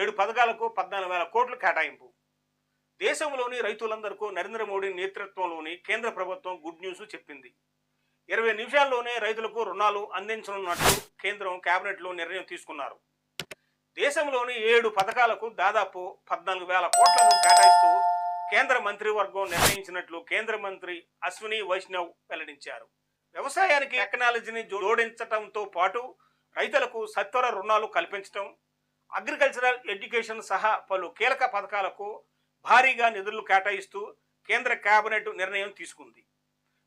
ఏడు పథకాలకు పద్నాలుగు వేల కోట్లు కేటాయింపు. దేశంలోని రైతులందరికీ నరేంద్ర మోడీ నేతృత్వంలోని కేంద్ర ప్రభుత్వం గుడ్ న్యూస్ చెప్పింది. ఇరవై నిమిషాల్లోనే రైతులకు రుణాలు అందించనున్నట్లు కేంద్రం కేబినెట్లో నిర్ణయం తీసుకున్నారు. దేశంలోని ఏడు పథకాలకు దాదాపు పద్నాలుగు వేల కోట్లను కేటాయిస్తూ కేంద్ర మంత్రివర్గం నిర్ణయించినట్లు కేంద్ర మంత్రి అశ్విని వైష్ణవ్ వెల్లడించారు. వ్యవసాయానికి టెక్నాలజీని జోడించడంతో పాటు రైతులకు సత్వర రుణాలు కల్పించడం అగ్రికల్చరల్ ఎడ్యుకేషన్ సహా పలు కీలక పథకాలకు భారీగా నిధులు కేటాయిస్తూ కేంద్ర కేబినెట్ నిర్ణయం తీసుకుంది.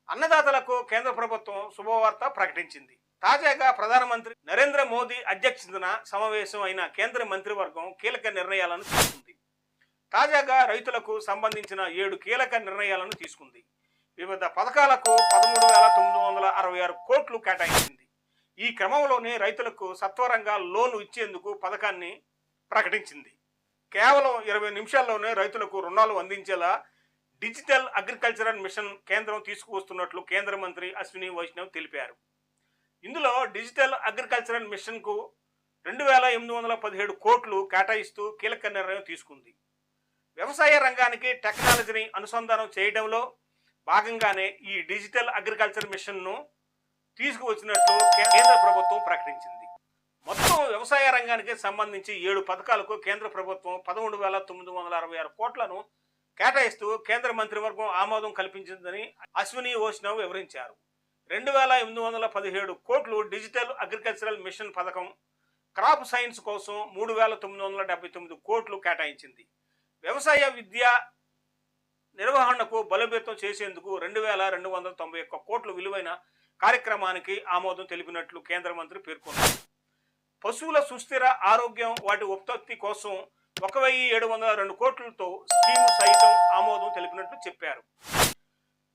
అన్నదాతలకు కేంద్ర ప్రభుత్వం శుభవార్త ప్రకటించింది. తాజాగా ప్రధానమంత్రి నరేంద్ర మోదీ అధ్యక్షతన సమావేశం అయిన కేంద్ర మంత్రివర్గం కీలక నిర్ణయాలను తీసుకుంది. తాజాగా రైతులకు సంబంధించిన ఏడు కీలక నిర్ణయాలను తీసుకుంది. వివిధ పథకాలకు పదమూడు వేల తొమ్మిది వందల అరవై ఆరు కోట్లు కేటాయించింది. ఈ క్రమంలోనే రైతులకు సత్వరంగా లోను ఇచ్చేందుకు పథకాన్ని ప్రకటించింది. కేవలం ఇరవై నిమిషాల్లోనే రైతులకు రుణాలు అందించేలా డిజిటల్ అగ్రికల్చరల్ మిషన్ కేంద్రం తీసుకువస్తున్నట్లు కేంద్ర మంత్రి అశ్విని వైష్ణవ్ తెలిపారు. ఇందులో డిజిటల్ అగ్రికల్చరల్ మిషన్కు రెండు వేల ఎనిమిది వందల పదిహేడు కోట్లు కేటాయిస్తూ కీలక నిర్ణయం తీసుకుంది. వ్యవసాయ రంగానికి టెక్నాలజీని అనుసంధానం చేయడంలో భాగంగానే ఈ డిజిటల్ అగ్రికల్చర్ మిషన్ను తీసుకువచ్చినట్లు కేంద్ర ప్రభుత్వం ప్రకటించింది. మొత్తం వ్యవసాయ రంగానికి సంబంధించి ఏడు పథకాలకు కేంద్ర ప్రభుత్వం పదమూడు వేల తొమ్మిది వందల అరవై ఆరు కోట్లను కేటాయిస్తూ కేంద్ర మంత్రివర్గం ఆమోదం కల్పించిందని అశ్విని ఓష్ణవ్ వివరించారు. రెండు వేల ఎనిమిది వందల పదిహేడు కోట్లు డిజిటల్ అగ్రికల్చరల్ మిషన్ పథకం క్రాప్ సైన్స్ కోసం మూడు వేల తొమ్మిది వందల డెబ్బై తొమ్మిది కోట్లు కేటాయించింది. వ్యవసాయ విద్య నిర్వహణకు బలోపేతం చేసేందుకు రెండు వేల రెండు వందల తొంభై ఒక్క కోట్లు విలువైన కార్యక్రమానికి ఆమోదం తెలిపినట్లు కేంద్ర మంత్రి పేర్కొన్నారు. పశువుల సుస్థిర ఆరోగ్యం వాటి ఉత్పత్తి కోసం ఒక వెయ్యి ఏడు వందల రెండు కోట్లతో స్కీమ్ సైతం ఆమోదం తెలిపినట్లు చెప్పారు.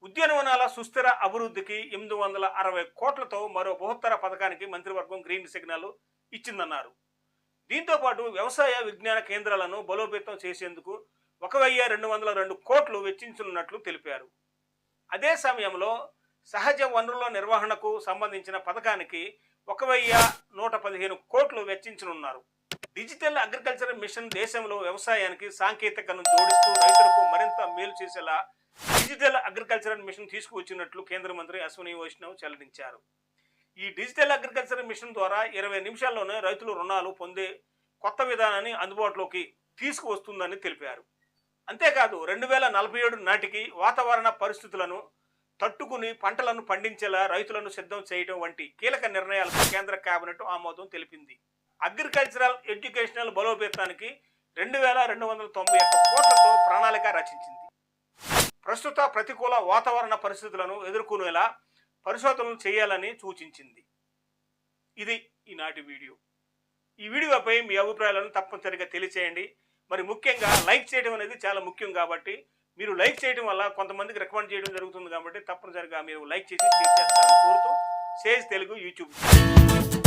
ఉద్యానవనాల సుస్థిర అభివృద్ధికి ఎనిమిది వందల అరవై కోట్లతో మరో బృహత్తర పథకానికి మంత్రివర్గం గ్రీన్ సిగ్నల్ ఇచ్చిందన్నారు. దీంతో పాటు వ్యవసాయ విజ్ఞాన కేంద్రాలను బలోపేతం చేసేందుకు ఒక వెయ్యి రెండు వందల రెండు కోట్లు వెచ్చించనున్నట్లు తెలిపారు. అదే సమయంలో సహజ వనరుల నిర్వహణకు సంబంధించిన పథకానికి ఒక వెయ్యి నూట పదిహేను కోట్లు వెచ్చించనున్నారు. డిజిటల్ అగ్రికల్చర్ మిషన్ దేశంలో వ్యవసాయానికి సాంకేతికను జోడిస్తూ రైతులకు మరింత మేలు చేసేలా డిజిటల్ అగ్రికల్చర్ మిషన్ తీసుకువచ్చినట్లు కేంద్ర మంత్రి అశ్విని వైష్ణవ్ చెల్లడించారు. ఈ డిజిటల్ అగ్రికల్చర్ మిషన్ ద్వారా ఇరవై నిమిషాల్లోనే రైతులు రుణాలు పొందే కొత్త విధానాన్ని అందుబాటులోకి తీసుకువస్తుందని తెలిపారు. అంతేకాదు రెండు వేల నలభై ఏడు నాటికి వాతావరణ పరిస్థితులను తట్టుకుని పంటలను పండించేలా రైతులను సిద్ధం చేయడం వంటి కీలక నిర్ణయాలకు కేంద్ర కేబినెట్ ఆమోదం తెలిపింది. అగ్రికల్చరల్ ఎడ్యుకేషనల్ బలోపేతానికి రెండు వేల రెండు వందల తొంభై ఒక్క కోట్లతో ప్రణాళిక రచించింది. ప్రస్తుత ప్రతికూల వాతావరణ పరిస్థితులను ఎదుర్కొనేలా పరిశోధనలు చేయాలని సూచించింది. ఇది ఈనాటి వీడియో. ఈ వీడియోపై మీ అభిప్రాయాలను తప్పనిసరిగా తెలియచేయండి. మరి ముఖ్యంగా లైక్ చేయడం అనేది చాలా ముఖ్యం కాబట్టి మీరు లైక్ చేయడం వల్ల కొంతమందికి రికమెండ్ చేయడం జరుగుతుంది కాబట్టి తప్పనిసరిగా మీరు లైక్ చేసి షేర్ చేస్తారని కోరుతూ సేజ్ తెలుగు యూట్యూబ్